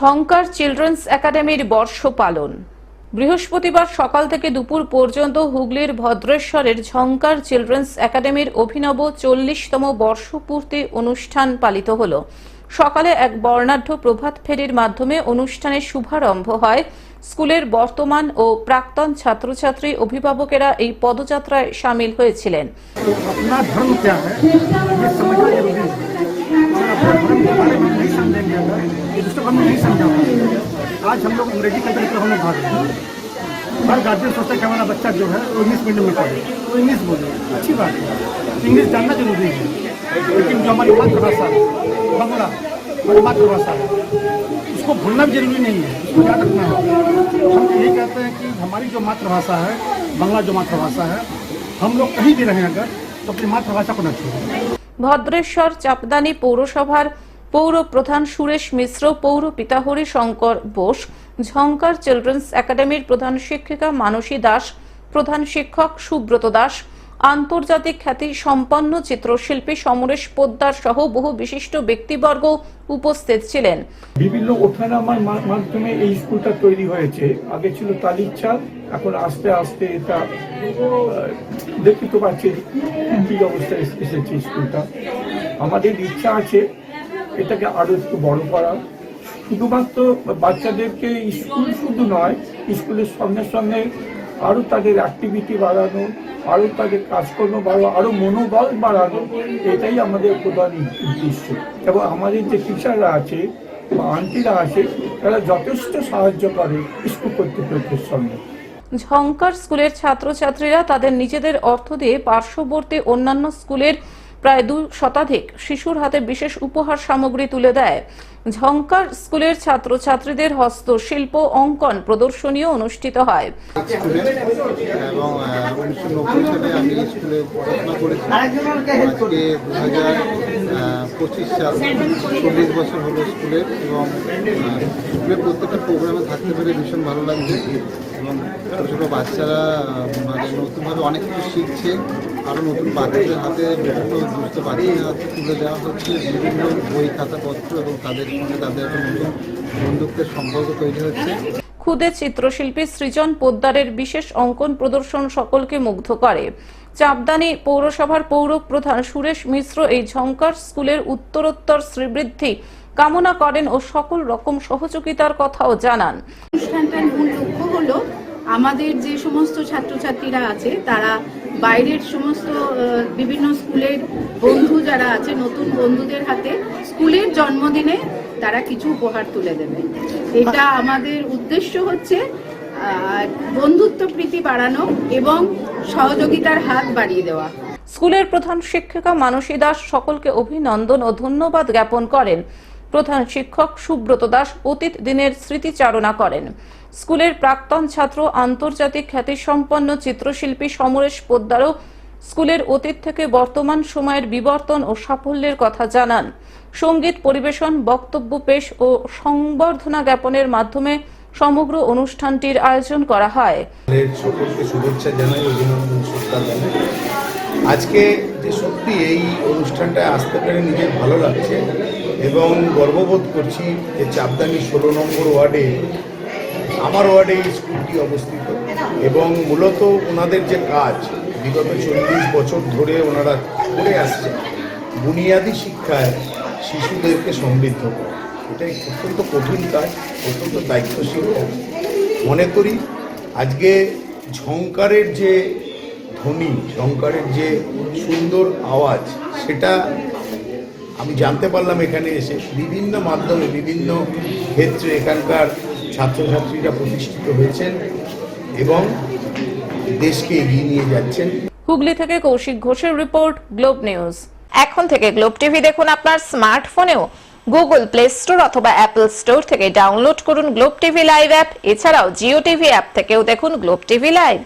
Shankar children's একাডেমির বর্ষ পালন বৃহস্পতিবার সকাল থেকে দুপুর পর্যন্ত হুগলির ভদ্রেশ্বরের ঝঙ্কার চিলড্রেন্স একাডেমির অভিনব চল্লিশতম বর্ষপূর্তি অনুষ্ঠান পালিত হল। সকালে এক বর্ণাঢ্য প্রভাত ফেরির মাধ্যমে অনুষ্ঠানের শুভারম্ভ হয়। স্কুলের বর্তমান ও প্রাক্তন ছাত্রছাত্রী অভিভাবকেরা এই পদযাত্রায় সামিল হয়েছিলেন। आज हम लोग अंग्रेजी कल्चर की तरफ हम लोग भाग रहे हैं हर गार्जियन सोचता है कि हमारा बच्चा जो है वो इंग्लिश मीडियम में पढ़े वो इंग्लिश बोले अच्छी बात है इंग्लिश जानना जरूरी है लेकिन जो हमारी मातृभाषा है बंगला हमारी मातृभाषा है उसको भूलना भी जरूरी नहीं है उसको याद रखना है हम यही कहते हैं कि हमारी जो मातृभाषा है बंगला जो मातृभाषा है हम लोग कहीं भी रहें अगर तो अपनी मातृभाषा को न छोड़ें ভদ্রেশ্বর চাপদানি পৌরসভার পৌর প্রধান সুরেশ মিশ্র, পৌর পিতাহরি শঙ্কর বোস ঝঙ্কার চিলড্রেন্স একাডেমির প্রধান শিক্ষিকা মানসী দাস, প্রধান শিক্ষক সুব্রত দাস, আন্তর্জাতিক খ্যাতি সম্পন্ন চিত্রশিল্পী সমরেশ পোদ্দার সহ বহু বিশিষ্ট ব্যক্তিবর্গ উপস্থিত ছিলেন। বিভিন্ন ওঠানামার মাধ্যমে এই স্কুলটা তৈরি হয়েছে। আগে ছিল চাল এখন আস্তে আস্তে এটা দেখতে তো পাচ্ছি কি অবস্থায় এসেছে স্কুলটা। আমাদের ইচ্ছা আছে এটাকে আরও একটু বড় করা। শুধুমাত্র বাচ্চাদেরকে স্কুল শুধু নয়, স্কুলের সঙ্গে সঙ্গে আরও তাদের অ্যাক্টিভিটি বাড়ানো, আরও তাদের কাজকর্ম বাড়ানো, আরও মনোবল বাড়ানো, এটাই আমাদের প্রধান উদ্দেশ্য। এবং আমাদের যে টিচাররা আছে বা আন্টিরা আছে, তারা যথেষ্ট সাহায্য করে স্কুল কর্তৃপক্ষের সঙ্গে। ঝঙ্কার স্কুলের ছাত্রছাত্রীরা তাদের নিজেদের অর্থ দিয়ে পার্শ্ববর্তী অন্যান্য স্কুলের প্রায় দুই শতাধিক শিশুর হাতে বিশেষ উপহার সামগ্রী তুলে দেয়। ঝঙ্কার স্কুলের ছাত্র ছাত্রছাত্রীদের হস্তশিল্প অঙ্কন প্রদর্শনীও অনুষ্ঠিত হয়। এবং সালে আমি স্কুলে পড়াশোনা করেছি। আজকে দু হাজার পঁচিশ সাল চল্লিশ বছর হলো স্কুলের এবং স্কুলের প্রত্যেকটা প্রোগ্রামে থাকতে পেরে ভীষণ ভালো লাগছে। এবং ছোটো ছোটো বাচ্চারা মানে নতুনভাবে অনেক কিছু শিখছে। আরও নতুন বাচ্চাদের হাতে বিভিন্ন দুস্থ বাচ্চাদের হাতে তুলে দেওয়া হচ্ছে, বিভিন্ন বই, খাতাপত্র এবং তাদের সঙ্গে তাদের একটা নতুন বন্ধুত্বের সম্পর্ক তৈরি হচ্ছে। খুদে চিত্রশিল্পী সৃজন পোদ্দারের বিশেষ অঙ্কন প্রদর্শন সকলকে মুগ্ধ করে। চাপদানি পৌরসভার পৌর প্রধান সুরেশ মিশ্র এই ঝঙ্কার স্কুলের উত্তরোত্তর শ্রীবৃদ্ধি কামনা করেন ও সকল রকম সহযোগিতার কথাও জানান। অনুষ্ঠানটার মূল লক্ষ্য হলো আমাদের যে সমস্ত ছাত্রছাত্রীরা আছে তারা বাইরের সমস্ত বিভিন্ন স্কুলের বন্ধু যারা আছে নতুন বন্ধুদের হাতে স্কুলের জন্মদিনে তারা কিছু উপহার তুলে দেবে। এটা আমাদের উদ্দেশ্য হচ্ছে বন্ধুত্ব প্রীতি বাড়ানো এবং সহযোগিতার হাত বাড়িয়ে দেওয়া। স্কুলের প্রধান শিক্ষিকা মানসী দাস সকলকে অভিনন্দন ও ধন্যবাদ জ্ঞাপন করেন। প্রধান শিক্ষক সুব্রত দাস অতীত দিনের স্মৃতিচারণা করেন। স্কুলের প্রাক্তন ছাত্র, আন্তর্জাতিক খ্যাতিসম্পন্ন চিত্রশিল্পী সমরেশ পোদ্দারও স্কুলের অতীত থেকে বর্তমান সময়ের বিবর্তন ও সাফল্যের কথা জানান। সংগীত পরিবেশন, বক্তব্য পেশ ও সংবর্ধনা জ্ঞাপনের মাধ্যমে সমগ্র অনুষ্ঠানটির আয়োজন করা হয়। আজকে যে সত্যি এই অনুষ্ঠানটায় আসতে পেরে নিজের ভালো লাগছে এবং গর্ববোধ করছি যে চাপদানি ষোলো নম্বর ওয়ার্ডে, আমার ওয়ার্ডে এই স্কুলটি অবস্থিত এবং মূলত ওনাদের যে কাজ, বিগত চল্লিশ বছর ধরে ওনারা করে আসছে, বুনিয়াদি শিক্ষায় শিশুদেরকে সমৃদ্ধ করা। এটাই অত্যন্ত কঠিন কাজ, অত্যন্ত দায়িত্বশীল মনে করি আজকে ঝঙ্কারের যে ধ্বনি ঝঙ্কারের যে সুন্দর আওয়াজ, সেটা আমি জানতে পারলাম এখানে এসে। বিভিন্ন মাধ্যমে, বিভিন্ন ক্ষেত্রে এখানকার ছাত্রছাত্রীরা প্রতিষ্ঠিত হয়েছেন এবং দেশকে এগিয়ে নিয়ে যাচ্ছেন। হুগলি থেকে কৌশিক ঘোষের রিপোর্ট, গ্লোব নিউজ। এখন থেকে গ্লোব টিভি দেখুন আপনার স্মার্টফোনেও। গুগল প্লে স্টোর অথবা অ্যাপল স্টোর থেকে ডাউনলোড করুন গ্লোব টিভি লাইভ অ্যাপ। এছাড়াও জিও টিভি অ্যাপ থেকেও দেখুন গ্লোব টিভি লাইভ।